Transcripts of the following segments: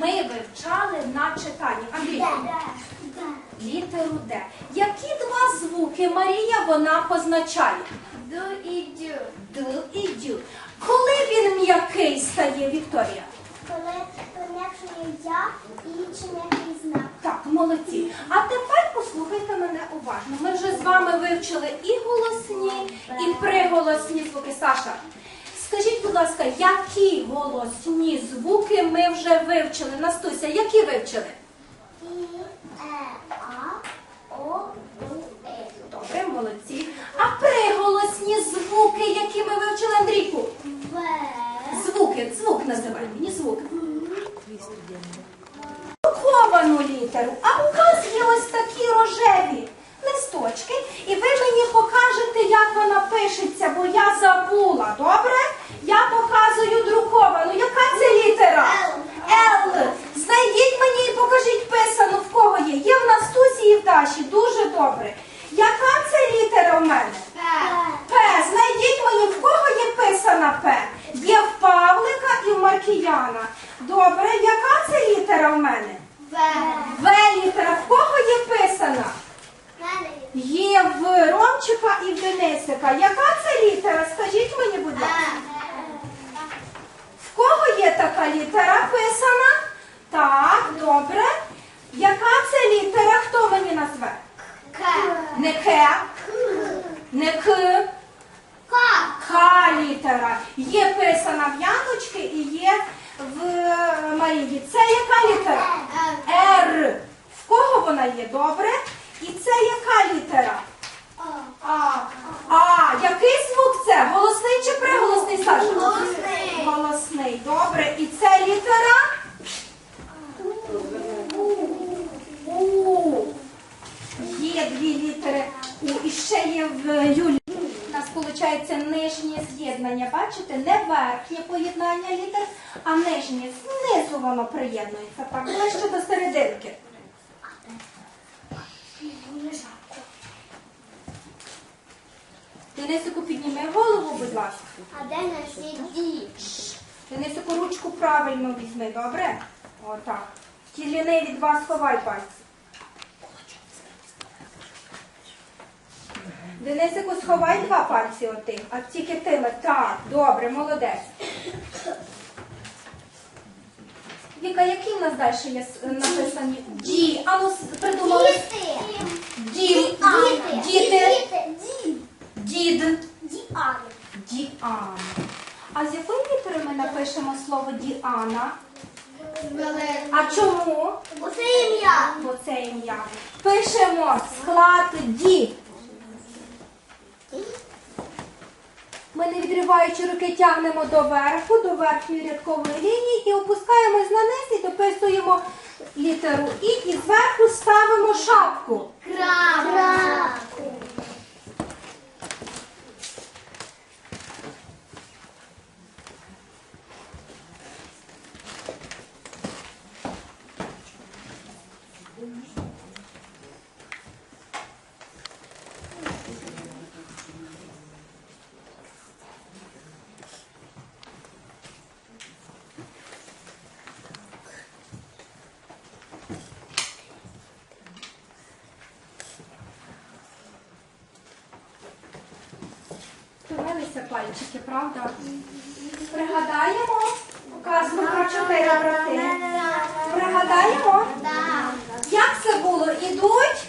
ми вивчали на читанні. Андрій, літеру Д. Які два звуки Марія вона позначає? Ду і дю. Д і дю. Коли він м'який стає, Вікторія? Коли пом'якшує я і чи м'який знак. Так, молодці. А тепер послухайте мене уважно. Ми вже з вами вивчили і голосні, і приголосні звуки. Саша, скажіть, будь ласка, які голосні звуки ми вже вивчили? Настуся, які вивчили? І, е, а, о, у, е. Добре, молодці. А приголосні звуки, які ми вивчили, Андрійку? В, Звуки, звук називай мені звук. Друковану літеру. А у вас є ось такі рожеві листочки, і ви мені покажете, як вона пишеться, бо я забула. Добре? Я показую друковану. Яка це літера? Л. Знайдіть мені і покажіть писану, в кого є. Є в Настусі і в Даші. Дуже добре. Яка це літера в мене? П. Знайдіть мені, в кого є писана П. Є в Павлика і в Маркіяна. Добре, яка це літера в мене? В. В літера. В кого є писана? Є в Ромчика і в Денисика. Яка це літера? Скажіть мені, будь ласка. В кого є така літера писана? Так, добре. Яка це літера? Хто мені назве? К. Не К, не К. К. К літера. Є писана в Яночки і є в Марії. Це яка літера? Р. В кого вона є? Добре? І це яка літера? А. А. Який звук це? Голосний чи приголосний, Саша? Голосний. Голосний. Добре. І це літера? У. Є дві літери У. І ще є в Юлі. Виходить нижнє з'єднання. Бачите? Не верхнє поєднання літер, а нижнє. Знизу воно приєднується. Так, ближче до серединки. Денисику, підніми голову, будь ласка. А де наші ді? Денисику, ручку правильно візьми, добре? Отак. Ті ліниві від вас ховай пальці. Денисику, сховай два пальці отих, а тільки тими. Так, добре, молодець. Віка, які в нас далі є написані? Ді. А ну придумали. Діти. Дім. Діти. Ді. Дід. Діани. Діана. А з якої літери ми напишемо слово Діана? А чому? Оце ім'я. Бо це ім'я. Пишемо склад Ді. Ми не відриваючи руки тягнемо до верху, до верхньої рядкової лінії і опускаємось на низ і дописуємо літеру І і зверху ставимо шапку. Краб. Втомилися пальчики, правда? Пригадаємо казку про чотири брати. Пригадаємо, як це було? Ідуть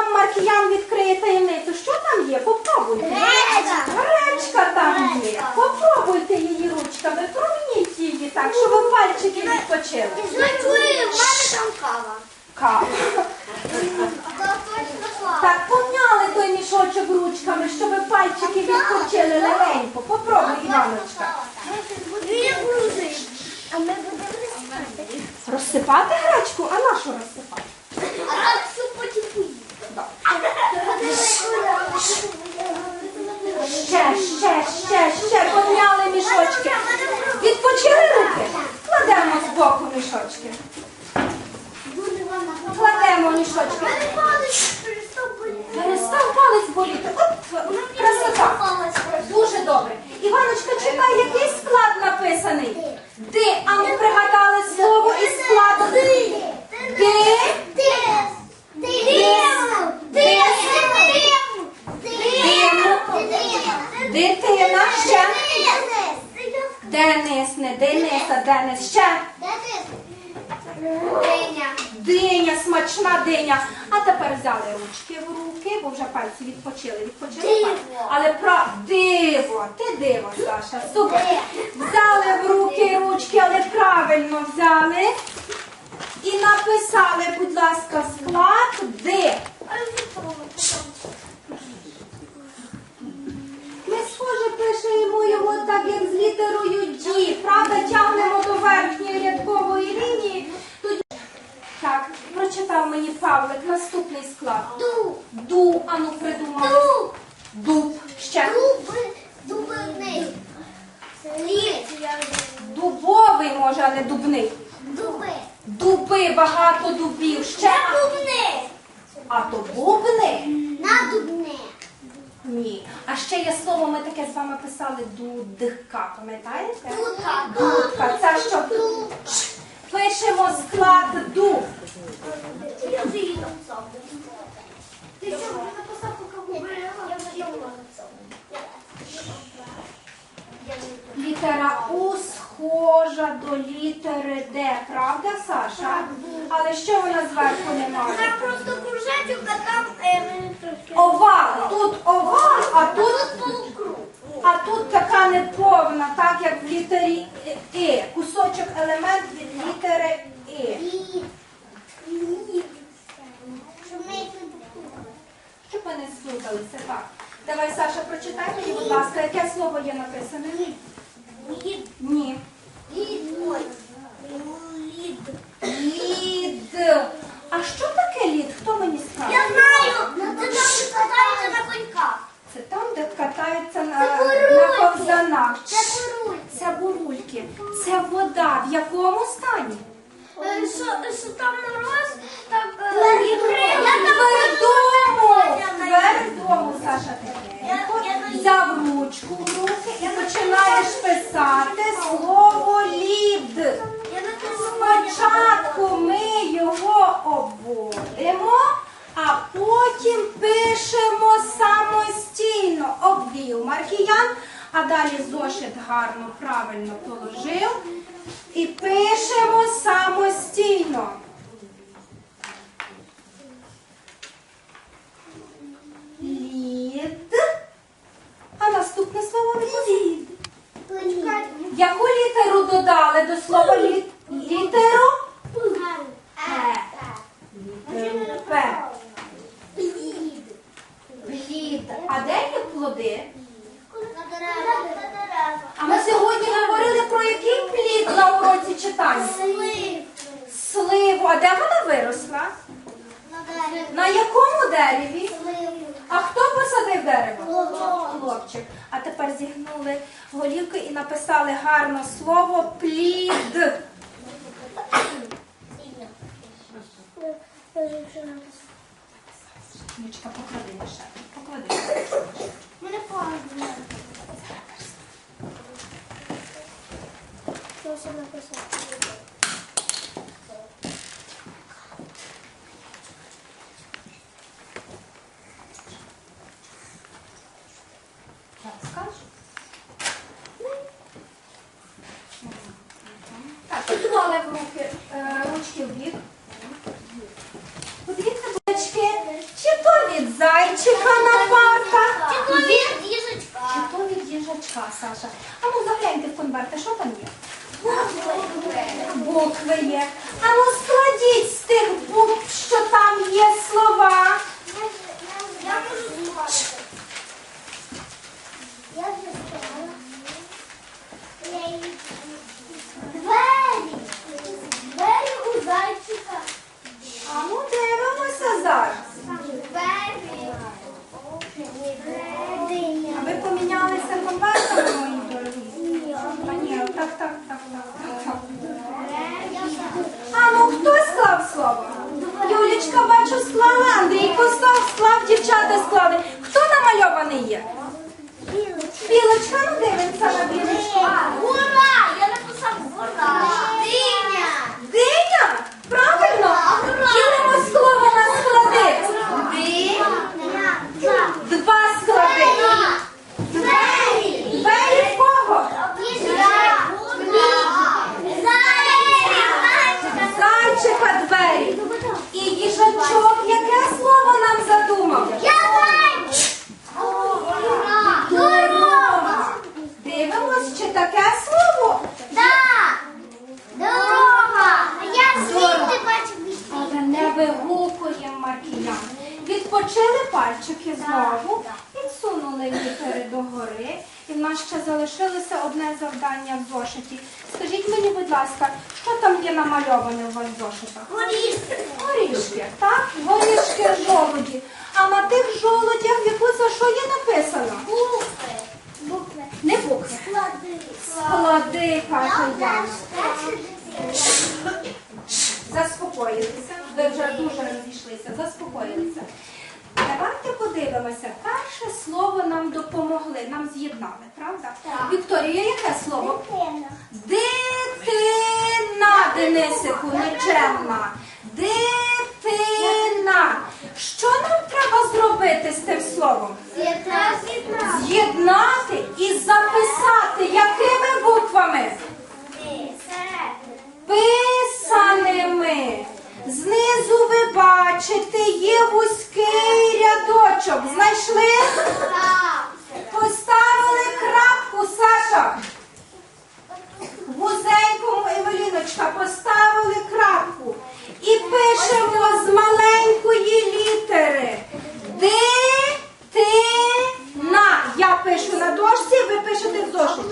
нам Маркіян відкриє таємницю. Що там є? Попробуйте. Гречка. Гречка там є. Попробуйте її ручками, промініть її так, щоб пальчики відпочили. Чую, в мене там кава. Кава. Так, помняли той мішочок ручками, щоб пальчики відпочили легенько. Попробуй, Іваночка. Розсипати гречку, а нашу розсипати? Ще, ще, ще, підняли мішочки. Відпочили руки? Кладемо з боку мішочки. Кладемо мішочки. Перестав палець боліти. От красота. Дуже добре. Іваночка, читай, який склад написаний? Ди. А ми пригадали слово і склад. Ди. Дитина ще. Денис, не Дениса, Ще. Диня, смачна диня. А тепер взяли ручки в руки, бо вже пальці відпочили, відпочили Диво. пальці. Але про диво, ти диво, Саша, супер. Взяли в руки ручки, але правильно взяли. І написали, будь ласка, склад Д. Ми схоже пишемо його так, як з літерою Д. Правда, тягнемо до верхньої рядкової лінії. Тут... Так, прочитав мені Павлик наступний склад. Ду, ану придумали. Дуб. Ще. Дубовий, може, а не дубний. Дуби, багато дубів. Ще. А то бубни? Ні. А ще є слово, ми таке з вами писали дудка, пам'ятаєте? Дудка. Це що? Пишемо склад ду. Літера У схожа до літери Д, правда, Саша? Але що вона зверху не має? просто кружечок, а там е, трошки. Овал. Тут овал, а тут А тут така неповна, так як в літері І. Кусочок елемент від літери І. Лід. Щоб ми їх не попутали. Щоб ми не сплуталися, так. Давай, Саша, прочитай мені, будь ласка, яке слово є написане? Лід. Ні. Лід. Ой. Лід. Лід. А що таке лід? Хто мені скаже? Я знаю. Це там що катаються на коньках. Це там, де катаються на, Це на бурульки. ковзанах. Це бурульки. Це бурульки. Це вода. В якому стані? Е, Що, що там мороз, так Я і Твердому, твердому, Саша, Я- я тихенько. на- Взяв ручку в руки і починаєш писати слово лід. Я на Спочатку ми його обводимо, а потім пишемо самостійно. Обвів маркіян, а далі зошит гарно, правильно положив. І пишемо самостійно. Лід. А наступне слово лід. Яку літеру додали до слова лід? Літеру Е. Плід. А де є плоди? А ми сьогодні говорили про який плід на уроці читання? Сливу. А де вона виросла? На якому дереві? А хто посадив дерево? Хлопчик. А тепер зігнули голівки і написали гарно слово плід. Нічка, поклади ще. Поклади. Мене погано. Що ще написати? Поставили літери догори, і в нас ще залишилося одне завдання в зошиті. Скажіть мені, будь ласка, що там є намальоване у вас в зошитах? Горішки. Горішки, так? Горішки, жолуді. А на тих жолудях яку за що є написано? Букви. Букви. Не букви. Склади. Склади, каже. Перше Заспокоїлися. Ви вже дуже розійшлися, заспокоїлися. Давайте подивимося. Перше слово нам допомогли, нам з'єднали, правда? Так. Вікторія, яке слово? Дитина. Дитина, Денисику, нечемна. Дитина. Що нам треба зробити з тим словом? З'єднати. З'єднати і записати якими буквами? Писаними. Знизу ви бачите, є вузький рядочок. Знайшли? Поставили крапку, Саша. Вузенькому Евеліночка поставили крапку. І пишемо з маленької літери. Дитина. Я пишу на дошці, ви пишете в зошиті.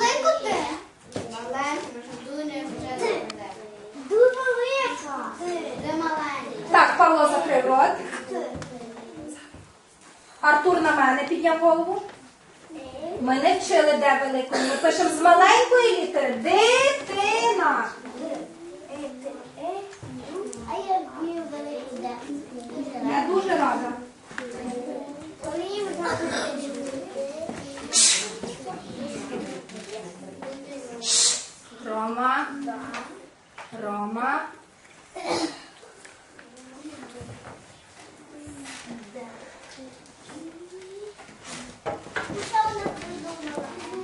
Так, Павло закрив рот. Артур на мене підняв голову. Ми не вчили, де великою. Ми пишемо з маленької літери. Дитина. Я дуже рада. Рома. Рома.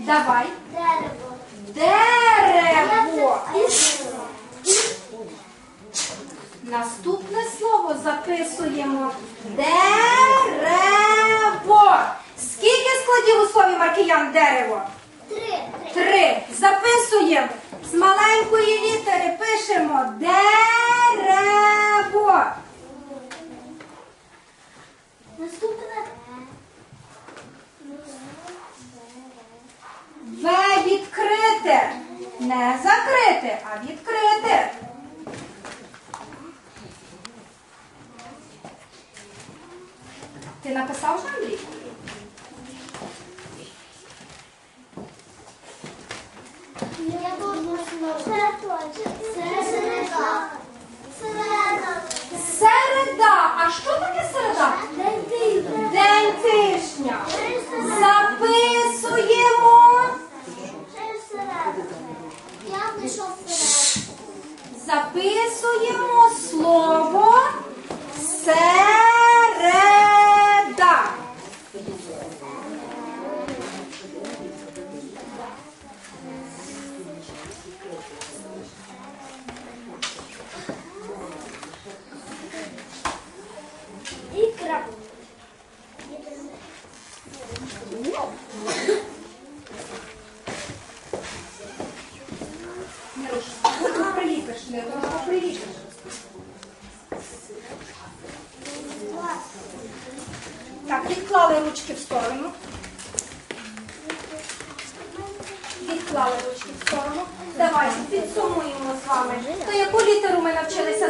Давай. Дерево. Наступне слово записуємо. Дерево. Скільки складів у слові Маркіян дерево? Три. Три. Записуємо. З маленької літери пишемо дерево. Наступне. В відкрите. Не закрите, а відкрите. Ти написав вже, Андрій? Я. Середа. Середа. А що таке середа? День тижня. День тижня. Записуємо. Це середа. Записуємо слово середа.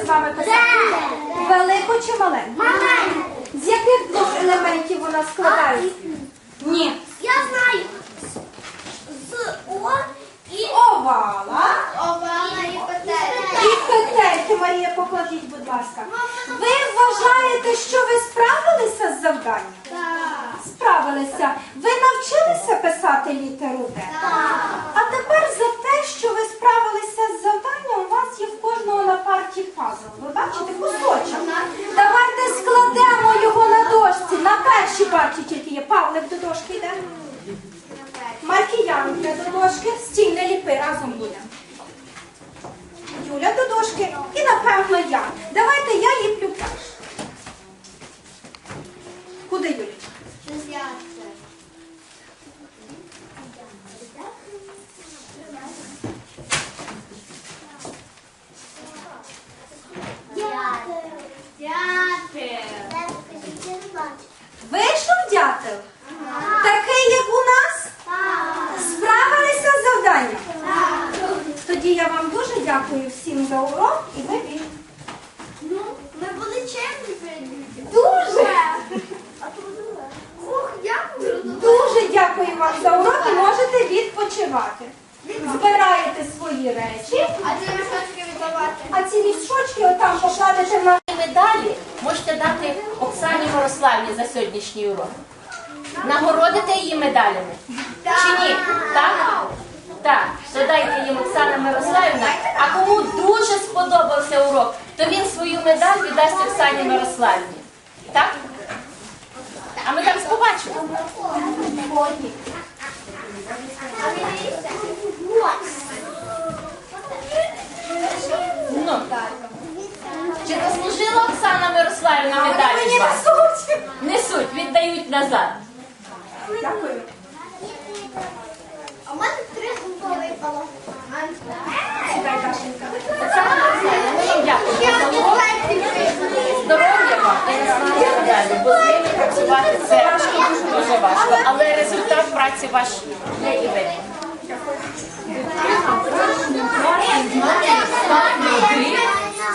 З вами писати? Велику чи маленьку? З яких двох елементів вона складається? Ні. Я знаю. З О і Овала. Овала і І петель. петельки, Марія, покладіть, будь ласка. Ви вважаєте, що ви справилися з завданням? Так. Справилися. Ви навчилися писати літеру Д? А тепер за те, що ви справилися з завданням, у вас є в кожного на парті пазл. Ви бачите кусочок. Давайте складемо його на дошці. На першій парті тільки є. Павлик до дошки йде. Маркіян йде до дошки. Стій, не ліпи, разом будемо. Юля до дошки і, напевно, я. Давайте я ліплю перш. Куди Юлічка? Вийшов дятел? Ага. Такий, як у нас? Справилися з завданням? Тоді я вам дуже дякую всім за урок і ви сьогоднішній урок. Нагородите її медалями? Чи ні? Так? Так, то дайте їм Оксана Мирославівна. А кому дуже сподобався урок, то він свою медаль віддасть Оксані Мирославівні. Так? А ми зараз побачимо. Ну, чи просила Оксана Мирославівна медаль. від вас. Несуть, віддають назад. Дякую. А в мене три зуба випало. Ну, Здоров'я вам і бо з ними працювати це дуже важко. Але результат праці ваш не і видно. Дякую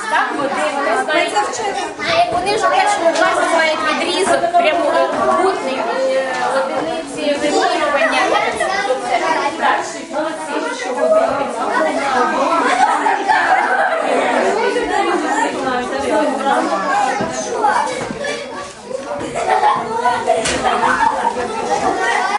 так, вони вони ж у першому класі мають відрізок прямокутний е, одиниці вимірювання. Тобто, перший клас, що робити.